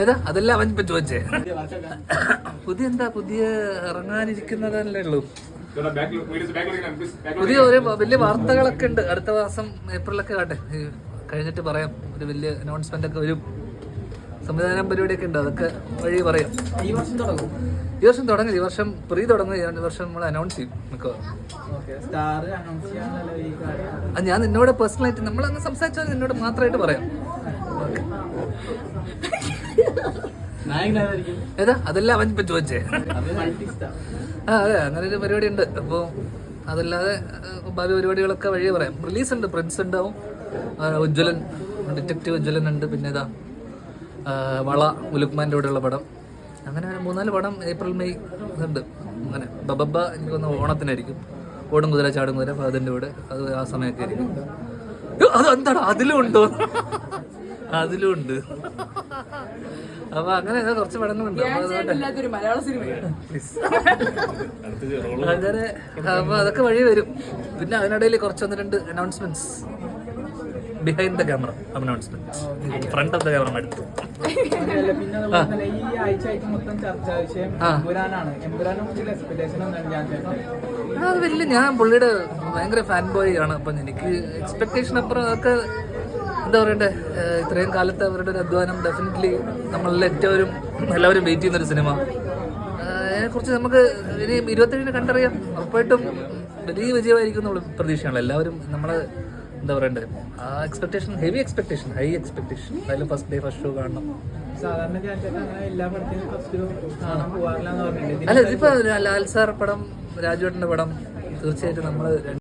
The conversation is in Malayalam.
ഏതാ? അതെല്ലാം അവൻ ഇപ്പൊ ചോദിച്ചേ. പുതിയ എന്താ? പുതിയ ഇറങ്ങാനിരിക്കുന്നതല്ലേ ഉള്ളൂ. പുതിയ ഒരു വലിയ വാർത്തകളൊക്കെ ഉണ്ട്. അടുത്ത മാസം ഏപ്രിലൊക്കെ കാട്ടെ കഴിഞ്ഞിട്ട് പറയാം. ഒരു വലിയ അനൗൺസ്മെന്റ് ഒക്കെ വരും. സംവിധാനം പരിപാടിയൊക്കെ ഉണ്ട്. അതൊക്കെ വഴി പറയാം. ഈ വർഷം തുടങ്ങും. ഈ വർഷം തുടങ്ങി. ഈ വർഷം പ്രീ തുടങ്ങും. ഈ വർഷം നമ്മൾ അനൗൺസ് ചെയ്യും മിക്കവാറും. സ്റ്റാർ അനൗൺസ് ചെയ്യാനല്ലോ ഈ കാര്യം. അത് ഞാൻ നിന്നോട് പേഴ്സണലായിട്ട് നമ്മളങ്ങ് സംസാരിച്ചാൽ നിന്നോട് മാത്രമായിട്ട് പറയാം. ഏതാ? അതെല്ലാം അവൻ സ്റ്റാർ ആ അതെ അങ്ങനെ ഒരു പരിപാടി ഉണ്ട്. അപ്പോൾ അതല്ലാതെ ഭാവി പരിപാടികളൊക്കെ വഴി പറയാം. റിലീസ് ഉണ്ട് പ്രിൻസ് ഉണ്ടാവും ഉജ്ജ്വലൻ ഡിറ്റക്റ്റീവ് ഉജ്ജ്വലൻ ഉണ്ട്. പിന്നെ ഇതാ വള ഉലുക്മാന്റെ കൂടെയുള്ള പടം. അങ്ങനെ മൂന്നാൽ പടം ഏപ്രിൽ മെയ് ഉണ്ട്. അങ്ങനെ ബബബ എനിക്ക് തോന്നുന്നു ഓണത്തിനായിരിക്കും. ഓടും കുതിര ചാടും കുതിര അതിന്റെ കൂടെ. അത് ആ സമയമൊക്കെ ആയിരിക്കും. അത് എന്താണ് അതിലും ഉണ്ടോ? അതിലും ഉണ്ട് അപ്പൊ അങ്ങനെ കുറച്ച് പടങ്ങളുണ്ട് അങ്ങനെ അപ്പൊ അതൊക്കെ വഴി വരും. പിന്നെ അതിനിടയിൽ കുറച്ച് ഒന്ന് രണ്ട് announcements behind the camera announcement front of the camera അടുത്ത് അത് വലിയ ഞാൻ പുള്ളിയുടെ ഭയങ്കര ഫാൻ ബോയ് ആണ്. അപ്പം എനിക്ക് എക്സ്പെക്ടേഷൻ അപ്പുറം അതൊക്കെ എന്താ പറയണ്ടേ ഇത്രയും കാലത്ത് അവരുടെ ഒരു അധ്വാനം ഡെഫിനറ്റ്ലി നമ്മളെല്ലാം ഏറ്റവും എല്ലാവരും വെയിറ്റ് ചെയ്യുന്ന ഒരു സിനിമ അതിനെക്കുറിച്ച് നമുക്ക് ഇനി ഇരുപത്തേഴിന് കണ്ടറിയാം. ഉറപ്പായിട്ടും വലിയ വിജയമായിരിക്കും നമ്മൾ പ്രതീക്ഷയാണ്. എല്ലാവരും നമ്മൾ എന്താ പറയണ്ടേ ആ expectation heavy expectation high expectation അതിൽ ഫസ്റ്റ് ഡേ ഫസ്റ്റ് ഷോ കാണണം. അല്ല ഇതിപ്പോ ലാൽ സാർ പടം രാജുവേട്ടന്റെ പടം തീർച്ചയായിട്ടും നമ്മൾ